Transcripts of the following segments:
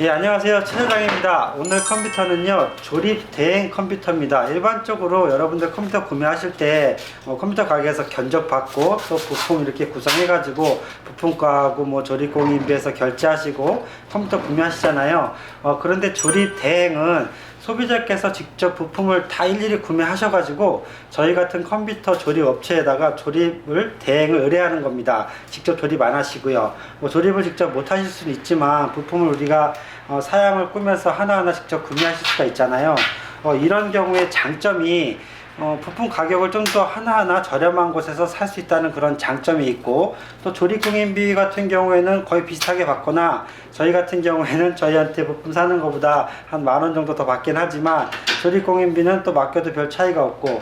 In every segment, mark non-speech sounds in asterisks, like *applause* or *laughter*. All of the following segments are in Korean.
예, 안녕하세요. 최 사장입니다. 오늘 컴퓨터는요, 조립 대행 컴퓨터입니다. 일반적으로 여러분들 컴퓨터 구매하실 때 어, 컴퓨터 가게에서 견적 받고 또 부품 이렇게 구성해가지고 부품가하고 뭐 조립 공인비에서 결제하시고 컴퓨터 구매하시잖아요. 어, 그런데 조립 대행은 소비자께서 직접 부품을 다 일일이 구매하셔가지고 저희 같은 컴퓨터 조립 업체에다가 조립을 대행을 의뢰하는 겁니다. 직접 조립 안 하시고요. 뭐 조립을 직접 못 하실 수는 있지만 부품을 우리가 어, 사양을 꾸며서 하나하나 직접 구매하실 수가 있잖아요. 어, 이런 경우에 장점이 어, 부품 가격을 좀 더 하나하나 저렴한 곳에서 살 수 있다는 그런 장점이 있고 또 조립공인비 같은 경우에는 거의 비슷하게 받거나 저희 같은 경우에는 저희한테 부품 사는 것보다 한 만 원 정도 더 받긴 하지만 조립공인비는 또 맡겨도 별 차이가 없고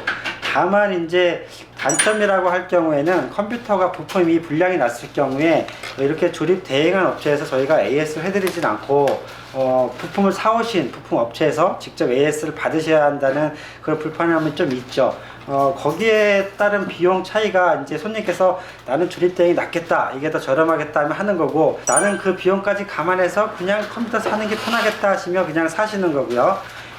다만 이제 단점이라고 할 경우에는 컴퓨터가 부품이 불량이 났을 경우에 이렇게 조립 대행한 업체에서 저희가 AS를 해드리진 않고 어, 부품을 사오신 부품 업체에서 직접 AS를 받으셔야 한다는 그런 불편함이 좀 있죠. 어, 거기에 따른 비용 차이가 이제 손님께서 나는 조립 대행이 낫겠다, 이게 더 저렴하겠다 하면 하는 거고 나는 그 비용까지 감안해서 그냥 컴퓨터 사는 게 편하겠다 하시면 그냥 사시는 거고요.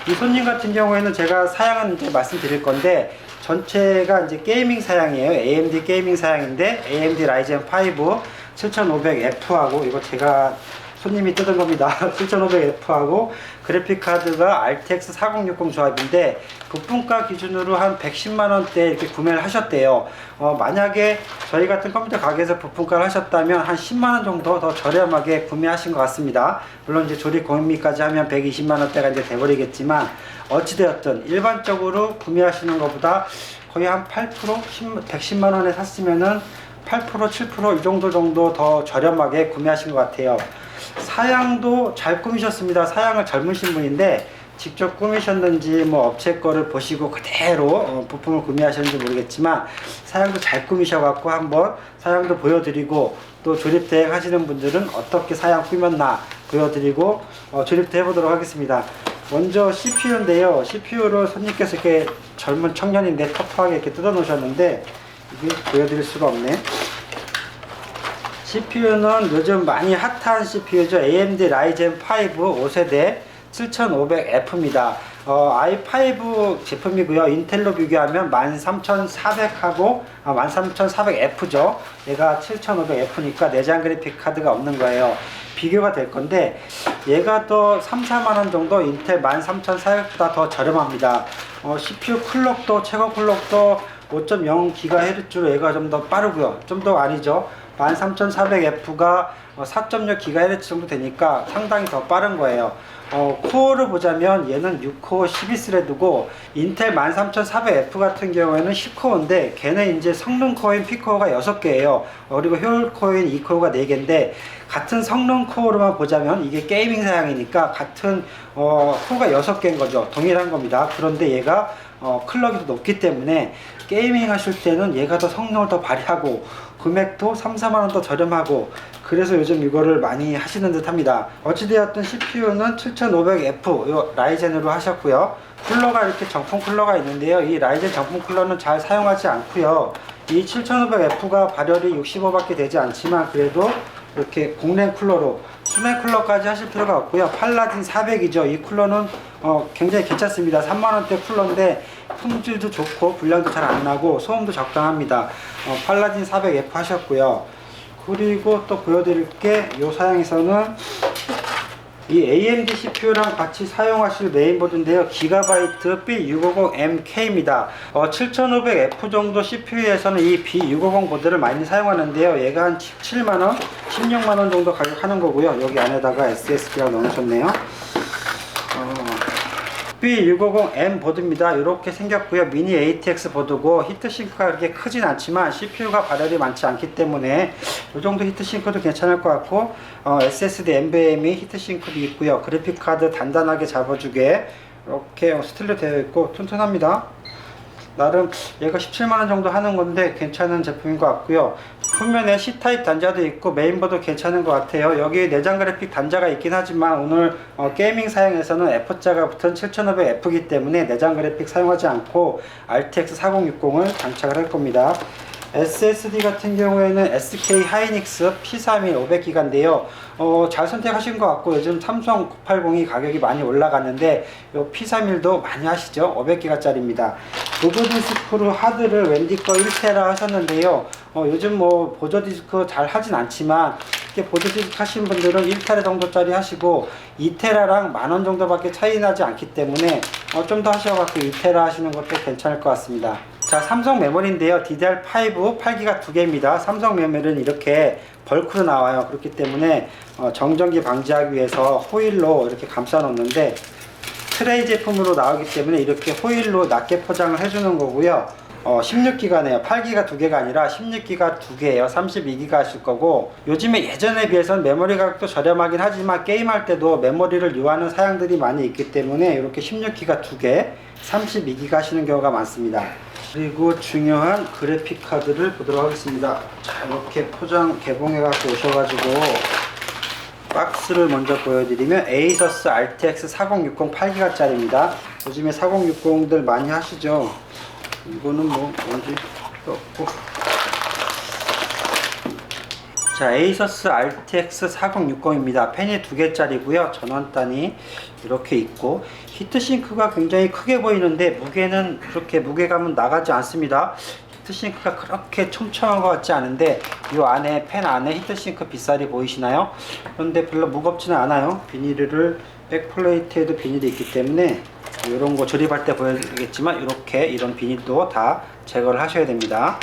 이 손님 같은 경우에는 제가 사양은 이제 말씀드릴 건데 전체가 이제 게이밍 사양이에요. AMD 게이밍 사양인데 AMD 라이젠 5 7500F하고 이거 제가 손님이 뜯은 겁니다. *laughs* 7500F하고 그래픽 카드가 RTX 4060 조합인데 부품가 기준으로 한 110만 원대 이렇게 구매를 하셨대요. 어, 만약에 저희 같은 컴퓨터 가게에서 부품가를 하셨다면 한 10만 원 정도 더 저렴하게 구매하신 것 같습니다. 물론 이제 조립 공인비까지 하면 120만 원대가 이제 돼버리겠지만 어찌되었든 일반적으로 구매하시는 것보다 거의 한 8% 10, 110만 원에 샀으면은 8% 7%이 정도 정도 더 저렴하게 구매하신 것 같아요. 사양도 잘 꾸미셨습니다. 사양을 젊으신 분인데 직접 꾸미셨는지 뭐 업체 거를 보시고 그대로 어, 부품을 구매하셨는지 모르겠지만 사양도 잘 꾸미셔갖고 한번 사양도 보여드리고 또 조립 대행 하시는 분들은 어떻게 사양 꾸몄나 보여드리고 어, 조립도 해보도록 하겠습니다. 먼저 CPU인데요. CPU를 손님께서 이렇게 젊은 청년인데 터프하게 이렇게 뜯어 놓으셨는데 이게 보여드릴 수가 없네. CPU는 요즘 많이 핫한 CPU죠. AMD 라이젠 5 5세대 7500F입니다. 어, i5 제품이고요. 인텔로 비교하면 13400하고 아, 13400F죠. 얘가 7500F니까 내장 그래픽 카드가 없는 거예요. 비교가 될 건데 얘가 더 3, 4만 원 정도 인텔 13400보다 더 저렴합니다. 어, CPU 클럭도 최고 클럭도 5.0GHz로 얘가 좀 더 빠르고요. 좀 더 아니죠. 13400F가 4.6GHz 정도 되니까 상당히 더 빠른 거예요. 어, 코어를 보자면 얘는 6코어 12스레드고 인텔 13400F 같은 경우에는 10코어인데 걔는 이제 성능 코어인 P코어가 6개예요. 어, 그리고 효율 코어인 2코어가 4개인데 같은 성능 코어로만 보자면 이게 게이밍 사양이니까 같은 어, 코어가 6개인 거죠. 동일한 겁니다. 그런데 얘가 어, 클럭이 더 높기 때문에 게이밍 하실 때는 얘가 더 성능을 더 발휘하고 금액도 3, 4만원 더 저렴하고 그래서 요즘 이거를 많이 하시는 듯 합니다. 어찌되었든 CPU는 7500F 요 라이젠으로 하셨고요. 쿨러가 이렇게 정품 쿨러가 있는데요. 이 라이젠 정품 쿨러는 잘 사용하지 않고요. 이 7500F가 발열이 65밖에 되지 않지만 그래도 이렇게 공랭 쿨러로 수냉 쿨러까지 하실 필요가 없고요. 팔라딘 400이죠. 이 쿨러는 어, 굉장히 괜찮습니다. 3만원대 쿨러인데 품질도 좋고 불량도 잘 안 나고 소음도 적당합니다. 어, 팔라딘 400F 하셨고요. 그리고 또 보여드릴 게 이 사양에서는 이 AMD CPU랑 같이 사용하실 메인보드인데요. 기가바이트 B650MK입니다. 어, 7500F 정도 CPU에서는 이 B650 보드를 많이 사용하는데요. 얘가 한 17만원, 16만원 정도 가격 하는 거고요. 여기 안에다가 SSD랑 넣으셨네요. 어, B650M 보드입니다. 이렇게 생겼고요. 미니 ATX 보드고 히트싱크가 그렇게 크진 않지만 CPU가 발열이 많지 않기 때문에 이 정도 히트싱크도 괜찮을 것 같고 어, SSD NVMe 히트싱크도 있고요. 그래픽카드 단단하게 잡아주게 이렇게 스틸로 되어 있고 튼튼합니다. 나름 얘가 17만원 정도 하는 건데 괜찮은 제품인 것 같고요 후면에 C타입 단자도 있고 메인보드 괜찮은 것 같아요. 여기 내장 그래픽 단자가 있긴 하지만 오늘 어, 게이밍 사양에서는 F자가 붙은 7500F이기 때문에 내장 그래픽 사용하지 않고 RTX 4060을 장착을 할 겁니다 SSD 같은 경우에는 SK 하이닉스 P31 500기가인데요. 어, 잘 선택하신 것 같고 요즘 삼성 980이 가격이 많이 올라갔는데 요 P31도 많이 하시죠? 500기가짜리입니다. 보조 디스크로 하드를 웬디 거 1테라 하셨는데요. 어, 요즘 뭐 보조 디스크 잘 하진 않지만 이렇게 보조 디스크 하신 분들은 1테라 정도짜리 하시고 2테라랑 만원 정도밖에 차이 나지 않기 때문에 어, 좀 더 하셔갖고 2테라 하시는 것도 괜찮을 것 같습니다. 자, 삼성 메모리인데요. DDR5 8기가 두 개입니다. 삼성 메모리는 이렇게 벌크로 나와요. 그렇기 때문에 어, 정전기 방지하기 위해서 호일로 이렇게 감싸 놓는데 트레이 제품으로 나오기 때문에 이렇게 호일로 낮게 포장을 해주는 거고요. 어, 16기가네요. 8기가 두 개가 아니라 16기가 두 개예요. 32기가 하실 거고 요즘에 예전에 비해서는 메모리 가격도 저렴하긴 하지만 게임할 때도 메모리를 요하는 사양들이 많이 있기 때문에 이렇게 16기가 두 개, 32기가 하시는 경우가 많습니다. 그리고 중요한 그래픽 카드를 보도록 하겠습니다. 자, 이렇게 포장 개봉해 갖고 오셔가지고 박스를 먼저 보여드리면 에이서스 RTX 4060 8기가짜리입니다. 요즘에 4060들 많이 하시죠? 이거는 뭐 뭔지 없고 자 에이서스 RTX 4060입니다. 펜이 두 개짜리고요. 전원단이 이렇게 있고 히트싱크가 굉장히 크게 보이는데 무게는 그렇게 무게감은 나가지 않습니다. 히트싱크가 그렇게 촘촘한 것 같지 않은데 이 안에 펜 안에 히트싱크 빗살이 보이시나요? 그런데 별로 무겁지는 않아요. 비닐을 백플레이트에도 비닐이 있기 때문에 이런 거 조립할 때 보여드리겠지만 이렇게 이런 비닐도 다 제거를 하셔야 됩니다.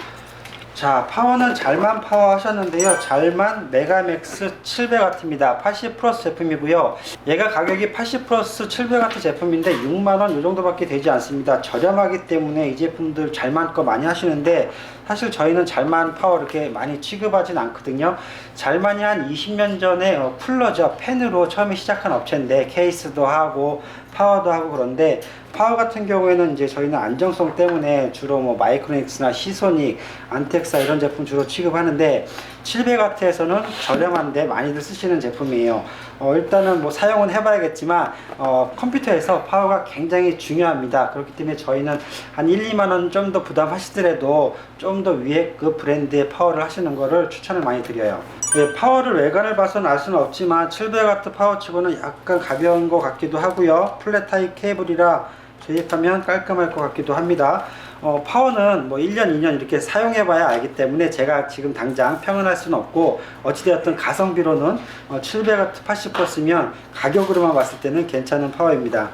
자 파워는 잘만 파워 하셨는데요. 잘만 메가맥스 700W입니다. 80 플러스 제품이고요. 얘가 가격이 80 플러스 700W 제품인데 6만원 이 정도밖에 되지 않습니다. 저렴하기 때문에 이 제품들 잘만 거 많이 하시는데 사실 저희는 잘만 파워 이렇게 많이 취급하진 않거든요. 잘만이 한 20년 전에 어, 쿨러죠. 펜으로 처음에 시작한 업체인데 케이스도 하고 파워도 하고 그런데 파워 같은 경우에는 이제 저희는 안정성 때문에 주로 뭐 마이크로닉스나 시소닉, 안텍사 이런 제품 주로 취급하는데 700W에서는 저렴한데 많이들 쓰시는 제품이에요. 어, 일단은 뭐 사용은 해봐야겠지만 어, 컴퓨터에서 파워가 굉장히 중요합니다. 그렇기 때문에 저희는 한 1, 2만 원 좀 더 부담하시더라도 좀 더 위에 그 브랜드의 파워를 하시는 거를 추천을 많이 드려요. 예, 파워를 외관을 봐서는 알 수는 없지만 700W 파워치고는 약간 가벼운 것 같기도 하고요. 플랫 타입 케이블이라 조립하면 깔끔할 것 같기도 합니다. 어, 파워는 뭐 1년, 2년 이렇게 사용해 봐야 알기 때문에 제가 지금 당장 평언할 수는 없고 어찌되었든 가성비로는 어, 700W 80% 쓰면 가격으로만 봤을 때는 괜찮은 파워입니다.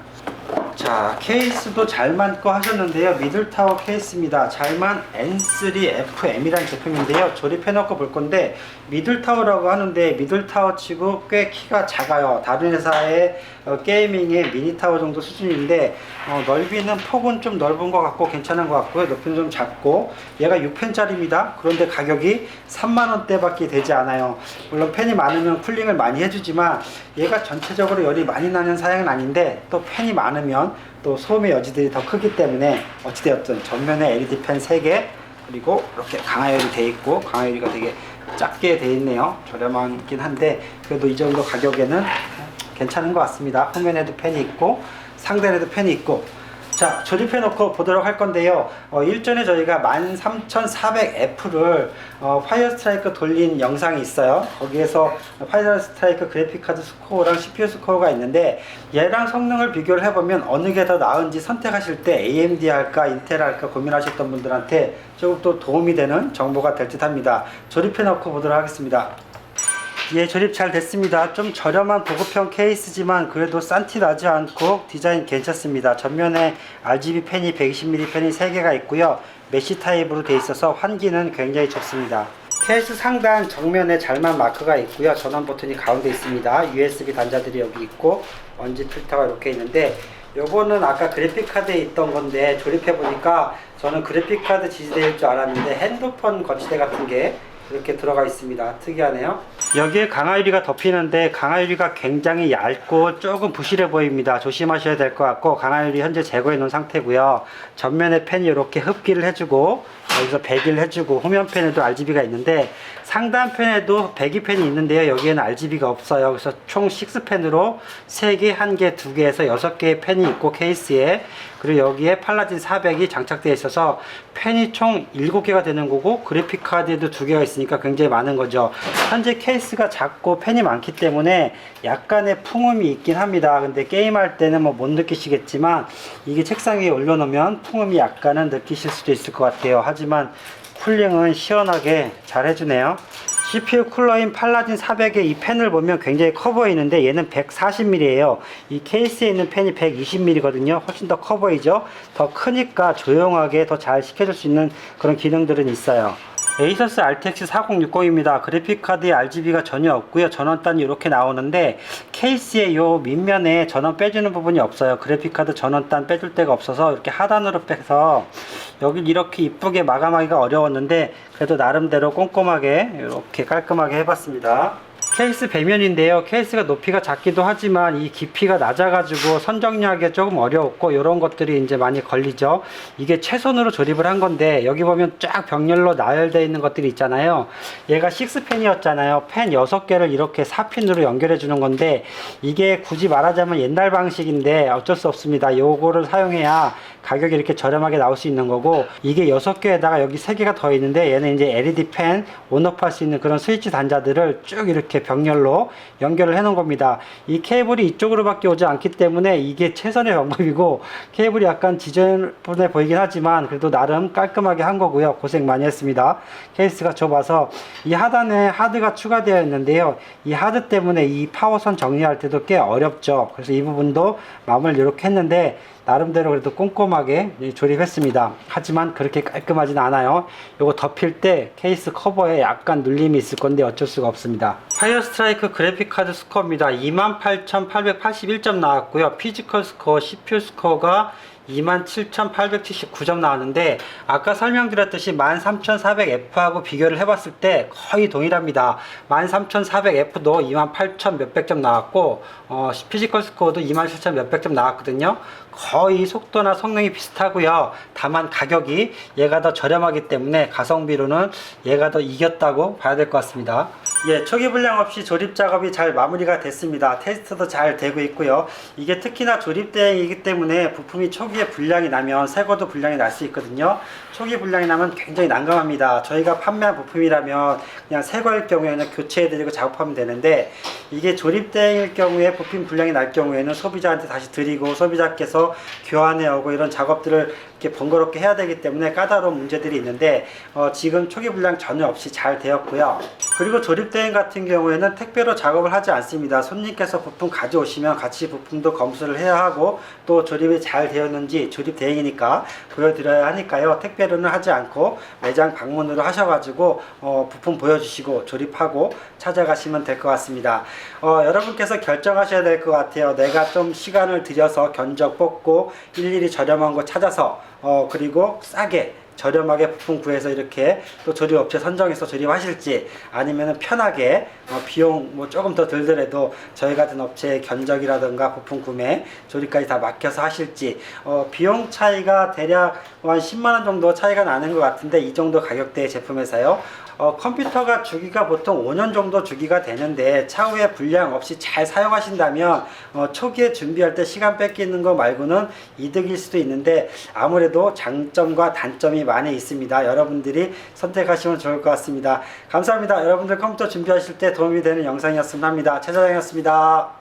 자 케이스도 잘만 거 하셨는데요. 미들타워 케이스입니다. 잘만 N3FM이라는 제품인데요. 조립해 놓고 볼 건데 미들타워라고 하는데 미들타워 치고 꽤 키가 작아요. 다른 회사의 어, 게이밍의 미니타워 정도 수준인데 어, 넓이는 폭은 좀 넓은 것 같고 괜찮은 것 같고요. 높이는 좀 작고. 얘가 6펜짜리입니다. 그런데 가격이 3만원대 밖에 되지 않아요. 물론 펜이 많으면 쿨링을 많이 해주지만 얘가 전체적으로 열이 많이 나는 사양은 아닌데 또 펜이 많으면 또 소음의 여지들이 더 크기 때문에 어찌되었든 전면에 LED 펜 3개 그리고 이렇게 강화열이 돼 있고 강화열이가 되게 작게 돼 있네요. 저렴하긴 한데 그래도 이 정도 가격에는 괜찮은 것 같습니다. 후면에도 펜이 있고 상단에도 펜이 있고. 자 조립해 놓고 보도록 할 건데요. 어, 일전에 저희가 13400F를 어, 파이어 스트라이크 돌린 영상이 있어요. 거기에서 파이어 스트라이크 그래픽카드 스코어랑 CPU 스코어가 있는데 얘랑 성능을 비교를 해보면 어느 게 더 나은지 선택하실 때 AMD 할까 인텔 할까 고민하셨던 분들한테 조금 또 도움이 되는 정보가 될 듯 합니다. 조립해 놓고 보도록 하겠습니다 예, 조립 잘 됐습니다. 좀 저렴한 보급형 케이스지만 그래도 싼티 나지 않고 디자인 괜찮습니다. 전면에 RGB 펜이 120mm 펜이 3개가 있고요. 메시 타입으로 되어 있어서 환기는 굉장히 좋습니다. 케이스 상단 정면에 잘만 마크가 있고요. 전원 버튼이 가운데 있습니다. USB 단자들이 여기 있고 먼지 필터가 이렇게 있는데 요거는 아까 그래픽카드에 있던 건데 조립해 보니까 저는 그래픽카드 지지대일 줄 알았는데 핸드폰 거치대 같은 게 이렇게 들어가 있습니다. 특이하네요. 여기에 강화유리가 덮이는데 강화유리가 굉장히 얇고 조금 부실해 보입니다. 조심하셔야 될 것 같고 강화유리 현재 제거해 놓은 상태고요. 전면에 팬이 이렇게 흡기를 해주고 여기서 배기를 해주고 후면팬에도 RGB가 있는데 상단팬에도 배기팬이 있는데요. 여기에는 RGB가 없어요. 그래서 총 6팬으로 3개, 1개, 2개에서 6개의 팬이 있고 케이스에 그리고 여기에 팔라딘 400이 장착되어 있어서 팬이 총 7개가 되는 거고 그래픽 카드에도 2개가 있으니까 굉장히 많은 거죠. 현재 케이스가 작고 팬이 많기 때문에 약간의 풍음이 있긴 합니다. 근데 게임할 때는 뭐 못 느끼시겠지만 이게 책상 위에 올려놓으면 풍음이 약간은 느끼실 수도 있을 것 같아요. 하지만 쿨링은 시원하게 잘 해주네요. CPU 쿨러인 팔라딘 400의 이 펜을 보면 굉장히 커 보이는데 얘는 140mm예요. 이 케이스에 있는 펜이 120mm거든요. 훨씬 더 커 보이죠? 더 크니까 조용하게 더 잘 시켜줄 수 있는 그런 기능들은 있어요. 에이서스 RTX 4060입니다. 그래픽카드에 RGB가 전혀 없고요. 전원단이 이렇게 나오는데 케이스의 요 밑면에 전원 빼주는 부분이 없어요. 그래픽카드 전원단 빼줄 데가 없어서 이렇게 하단으로 빼서 여기 이렇게 이쁘게 마감하기가 어려웠는데 그래도 나름대로 꼼꼼하게 이렇게 깔끔하게 해봤습니다. 케이스 배면인데요. 케이스가 높이가 작기도 하지만 이 깊이가 낮아가지고 선정리하기가 조금 어려웠고 이런 것들이 이제 많이 걸리죠. 이게 최선으로 조립을 한 건데 여기 보면 쫙 병렬로 나열되어 있는 것들이 있잖아요. 얘가 6펜이었잖아요. 펜 6개를 이렇게 4핀으로 연결해 주는 건데 이게 굳이 말하자면 옛날 방식인데 어쩔 수 없습니다. 요거를 사용해야 가격이 이렇게 저렴하게 나올 수 있는 거고 이게 6개에다가 여기 3개가 더 있는데 얘는 이제 LED 펜 온오프 할 수 있는 그런 스위치 단자들을 쭉 이렇게 병렬로 연결을 해 놓은 겁니다. 이 케이블이 이쪽으로 밖에 오지 않기 때문에 이게 최선의 방법이고 케이블이 약간 지저분해 보이긴 하지만 그래도 나름 깔끔하게 한 거고요. 고생 많이 했습니다. 케이스가 좁아서 이 하단에 하드가 추가되어 있는데요. 이 하드 때문에 이 파워선 정리할 때도 꽤 어렵죠. 그래서 이 부분도 마무리를 이렇게 했는데 나름대로 그래도 꼼꼼하게 조립했습니다. 하지만 그렇게 깔끔하진 않아요. 요거 덮일 때 케이스 커버에 약간 눌림이 있을 건데 어쩔 수가 없습니다. 파이어 스트라이크 그래픽 카드 스코어입니다. 28,881점 나왔고요. 피지컬 스코어, CPU 스코어가 27,879점 나왔는데 아까 설명드렸듯이 13,400F하고 비교를 해봤을 때 거의 동일합니다. 13,400F도 28,000 몇백 점 나왔고 어, 피지컬 스코어도 27,000 몇백 점 나왔거든요. 거의 속도나 성능이 비슷하고요. 다만 가격이 얘가 더 저렴하기 때문에 가성비로는 얘가 더 이겼다고 봐야 될 것 같습니다. 예, 초기 불량 없이 조립 작업이 잘 마무리가 됐습니다. 테스트도 잘 되고 있고요. 이게 특히나 조립 대행이기 때문에 부품이 초기에 불량이 나면 새거도 불량이 날 수 있거든요. 초기 불량이 나면 굉장히 난감합니다. 저희가 판매한 부품이라면 그냥 새거일 경우에는 교체해드리고 작업하면 되는데 이게 조립 대행일 경우에 부품 불량이 날 경우에는 소비자한테 다시 드리고 소비자께서 교환해 오고 이런 작업들을 이렇게 번거롭게 해야 되기 때문에 까다로운 문제들이 있는데 어, 지금 초기 불량 전혀 없이 잘 되었고요. 그리고 조립 대행 같은 경우에는 택배로 작업을 하지 않습니다. 손님께서 부품 가져오시면 같이 부품도 검수를 해야 하고 또 조립이 잘 되었는지 조립 대행이니까 보여드려야 하니까요. 택배로는 하지 않고 매장 방문으로 하셔가지고 어, 부품 보여주시고 조립하고 찾아가시면 될 것 같습니다. 어, 여러분께서 결정하셔야 될 것 같아요. 내가 좀 시간을 들여서 견적 뽑고 일일이 저렴한 거 찾아서 어, 그리고 싸게 저렴하게 부품 구해서 이렇게 또 조립업체 선정해서 조립하실지 아니면 편하게 어, 비용 뭐 조금 더 들더라도 저희 같은 업체의 견적이라든가 부품 구매 조립까지 다 맡겨서 하실지 어, 비용 차이가 대략 한 10만원 정도 차이가 나는 것 같은데 이 정도 가격대의 제품에서요. 어, 컴퓨터가 주기가 보통 5년 정도 주기가 되는데 차후에 불량 없이 잘 사용하신다면 어, 초기에 준비할 때 시간 뺏기는 거 말고는 이득일 수도 있는데 아무래도 장점과 단점 이 많이 있습니다. 여러분들이 선택하시면 좋을 것 같습니다. 감사합니다. 여러분들 컴퓨터 준비하실 때 도움이 되는 영상이었으면 합니다. 최사장이었습니다.